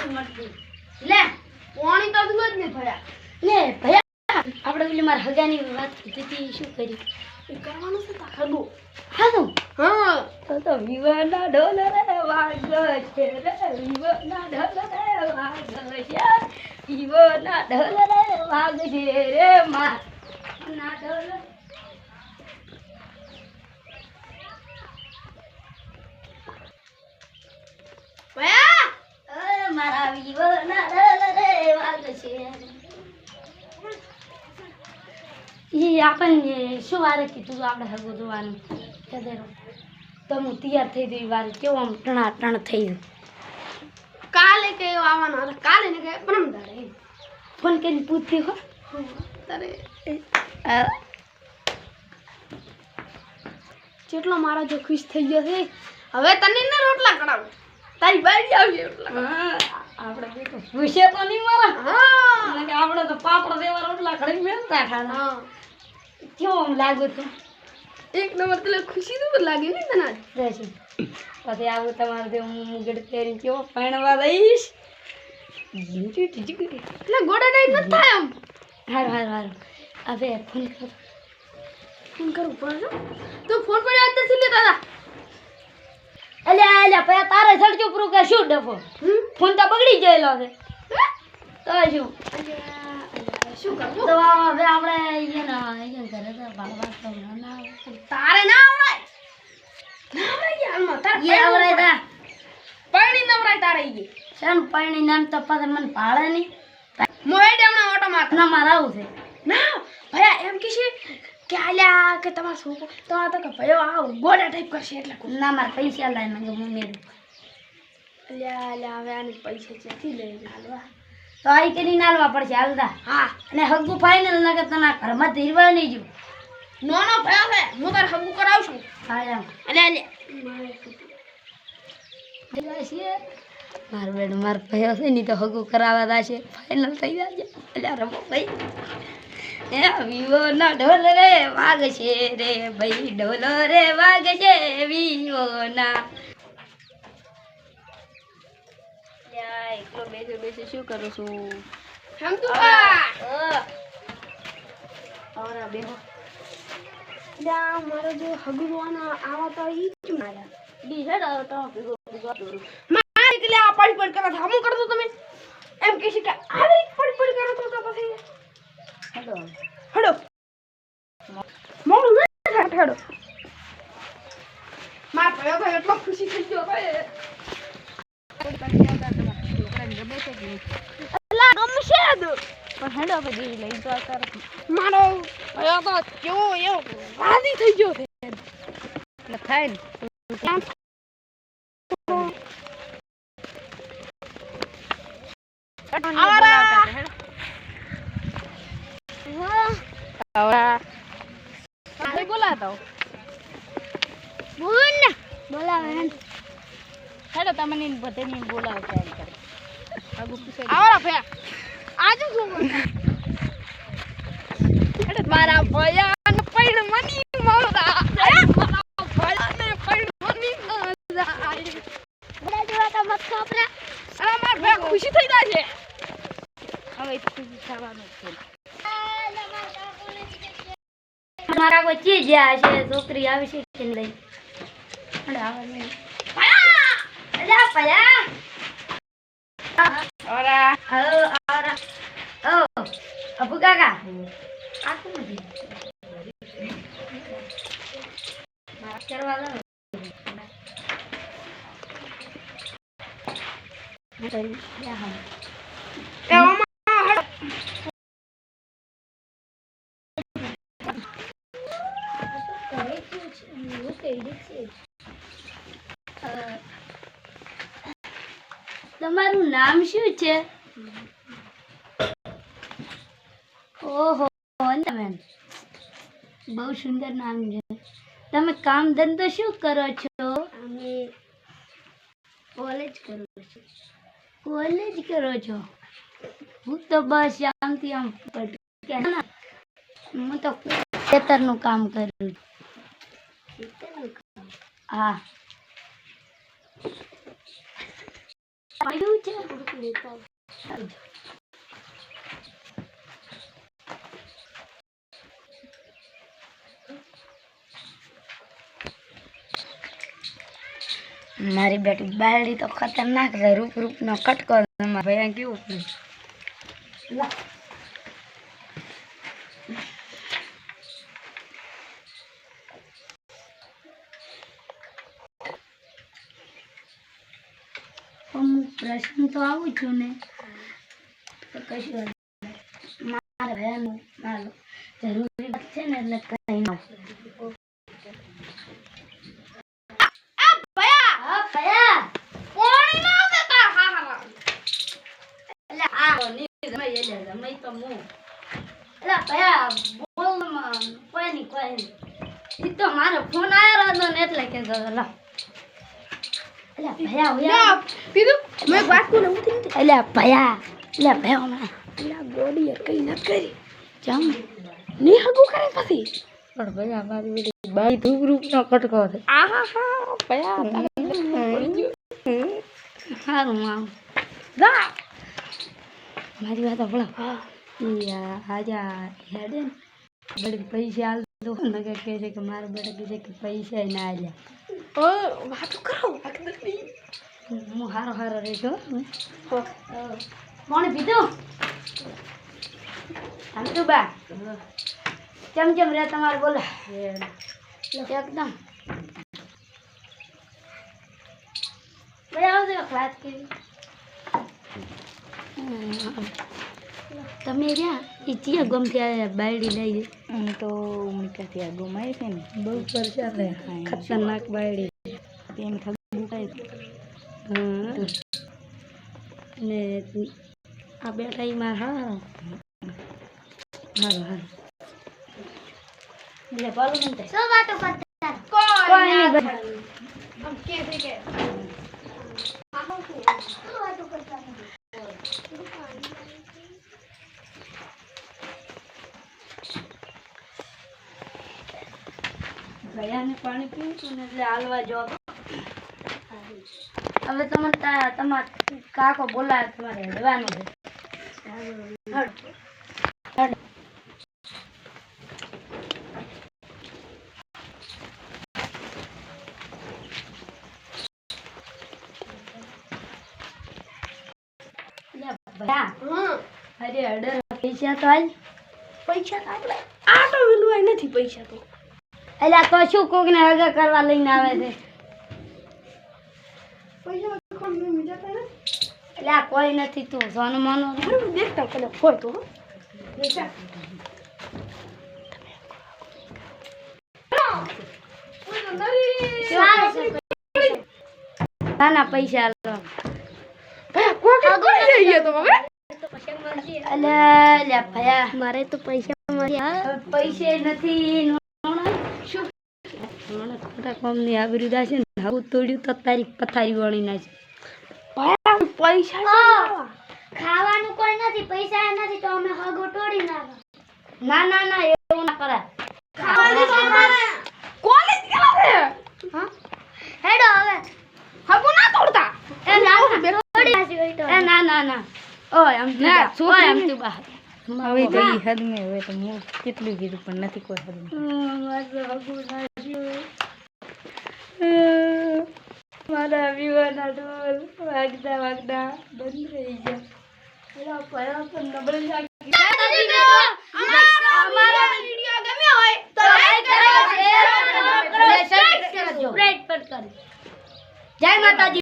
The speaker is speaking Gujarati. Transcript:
નથી મળતી. લે પાણી તો દૂધ જ નહીં ભર્યા. લે ભયા આપણે પેલી મારા હગાની વાત કીધી હતી શું કર્યું એ કરવાનું છે ખગું હા તો. હા. તો તો વિવાના ઢોલ રે વાગ છે રે વિવાના ઢોલ રે વાગ છે વિવાના ઢોલ રે વાગ છે રે મા ના ઢોલ ભયા અ મારા વિવાના રે વાગ છે. એ આપણને શું વારે કીધું આપણે હગો જોવાનું? કદેરો તો હું તૈયાર થઈ ગઈ વારે. કેવો આમ ટણા ટણ થઈ ગયું. કાલે કે આવવાનો? હતો કાલે ને કે પરમ દાડે ફોન કરીને પૂછતી હો. તારે જેટલો મારો જો ખુશ થઈ ગયો છે હવે તને ને રોટલા કરાવું તારી બારી આવશે હા, આપણે બે તો નહીં મારા. હા. અને કે આપણે તો પાપડ દેવા રોટલા ખડી મેળતા ખાના. કેવો આમ લાગુ તું? એક નંબર તને ખુશી તો લાગે ને તને? પછી આવું તમારે તે હું મુગડ પહેરી કેવો પહેણવા દઈશ. ના ગોડા ટાઈપ નથી થાય આમ? હારું હારું હારું. હવે ફોન કરો. ફોન કરવું પડે તો ફોન પડ્યો અત્યારથી લેતા હતા અલ્યા અલ્યા પછી તારે સડજો પૂરું કે શું ડફો? ફોન તો બગડી ગયેલો છે. તો શું? શું કરું? તો હવે આપણે અહીંયા અહીંયા ઘરે તો ભણવા તો ના તારે ના આવડાય ના આવડાય હાલમાં તારે એ આવડે તા. પરણી નવરાય તારે ઈ. શાન પરણી નામ તો પછી મને ભાળે નહીં. મોહેડે હમણાં ઓટો માર ના મારા આવું છે. ના ભયા એમ કે છે કે આલ્યા કે તમારો છોકરો તો આ તો કે ભયો આ ગોડા ટાઈપ કરશે એટલે. ના મારે પૈસા લાય મને હું મેળવું. અલ્યા અલ્યા હવે આને પૈસા ક્યાંથી લઈને હાલવા તો આઈ કરી નાલવા પડશે હાલતા હા. અને હગુ ફાઇનલ ના કે તના ઘરમાં ધીરવા નહીં જો નો નો ભયો છે હું તારે હગુ કરાવશું. હા એમ. અલ્યા અલ્યા. મારું બેડ મારો ભયો છે નહીં તો હગું કરાવવા દાશે ફાઇનલ થઈ જાય અલ્યા રમો ભાઈ. વિવો ના ઢોલ રે વાગ છે રે ભાઈ ઢોલ રે વાગ છે વિવો ના. એકલો બેસે બેસે શું કરું છું? હમ તું આ આવરા બેહો. મારો જો હગું જોવાના આવા તો ઈ જ મારા. બીજા આવો તો ભેગો ભેગો મારે એટલે આ પડી પડી કરો હમું કરતો તમે? એમ કે છે કે આવી પડી પડી કરો છો તો પછી હેડો. હડો. મોડું હડો. મારા ભાઈ ગયો ભાઈ. મારો કેવો એવો વાદી થઈ ગયો થાય ને આવરા બોલાતા બોલ ને બોલાવે હેડો તમને બધાને બોલાવો છે એમ કરે આવારા ભયા આજે શું અરે મારા ભયાને પૈણ મની મળતા મારા ભયાને પૈણ મની મળતા બધા જેવા તો મત ખપરા અરે મારા ભયા ખુશી થઈ જાય છે હવે ખુશી થવાનું છે મારા ગયા છે. છોકરી આવી છે કે લઈ અબુ કાકા. કરવા દો એ ઓમાં હડો તમારું નામ શું છે? ઓહો બેન બહુ સુંદર નામ છે. તમે કામ ધંધો શું કરો છો? અમે કોલેજ કરું છું. કોલેજ કરો છો? હું તો બસ આમથી આમ. હું તો ખેતરનું કામ કરું. છું હા. પાડ્યું летать. મારી બેટી બાળી તો ખતરનાક છે રૂપ રૂપનો કટકો મારા ભાઈ કેવું પ્રશ્ન તો આવું છું ને તો કશું મારા ભયાનું મારું જરૂરી વાત છે ને એટલે કઈ ના તો હું. એટલે ભયા બોલ કોઈ નહીં. કોઈ તો મારો ફોન આવ્યો હતો ને એટલે કહેતો એટલે ભયા યા હોયા પીધું મેં વાત કોને ઉઠી એટલે ભયા એટલે ભયા હમણાં એટલે ગોડી કઈ ન કરી જામની હગું કરે પછી પણ ભયા મારી બેટી બાઈ ધૂપ રૂપનો કટકો છે આહા હા ભયા પડી ગયું સારું આમ જા મારી વાત યા આજા હેડે ને બધી પૈસા આલ દો નગર કહે છે કે મારા બેટા કહે છે કે પૈસા ના આલ્યા વાત કરો હું હારો હારો રહેજો કોણ પીધું સમજુ બા ચમ ચમ રે તમારે બોલો એકદમ એક વાત કરી. તમે રહ્યા? એ ચિયા ગમથી આવ્યા બાયડી લઈ હું તો ઉમળકાથી આ ગુમાય છે ને. બહુ પરસા ખતરનાક બાયડી. તેમ થતું થાય ને આ બેઠા ઈ માર હારો. હારો હારો. એટલે બોલું ને શું વાતો કરતા કોઈ કોઈ નહીં નહીં ભાઈ. આમ કે છે કે શું વાતો કરતા ભૈયાને પાણી પીવું છું ને એટલે હાલવા જો હવે. તમને તમાર કાકો બોલાવે તમારે છે. હમ. અરે અડર પૈસા તો આજ પૈસા તો આપણે આ તો વેલું નથી પૈસા તો. એટલે તો શું કોકને હગા કરવા લઈને આવે છે? એટલે આ કોઈ નથી તું સોનું મોનું દેખતા કદાચ હોય તો હો. કોઈ તો નરી. ના ના પૈસા મારે તો પૈસા નથી ખોટા કોમની આબરૂ દાશે ને હાવું તોડ્યું તો તારી પથારી વળી નાખી. પૈસા છે. ખાવાનું કોઈ નથી પૈસા નથી તો અમે હગો તોડી નાખો. ના ના ના એવું ના કરાય. ખાવાનું કોલેજ ગયેલા છે. હા? હેડો હવે. હગો ના તોડતા? એ ના એ ના ના ના. ઓય આમ ના, ના છોકરી આમ તું બહાર હવે તો ઈ હદ મેં હવે તો હું કેટલું કીધું પણ નથી કોઈ હદ મારા વિવાના ઢોલ વાગતા વાગતા બંધ થઈ ગયા. પયા તો નબળી લાગી. અમારો વિડિયો ગમ્યો હોય તો લાઈક કરો શેર કરો સબસ્ક્રાઇબ કરજો. જય માતાજી.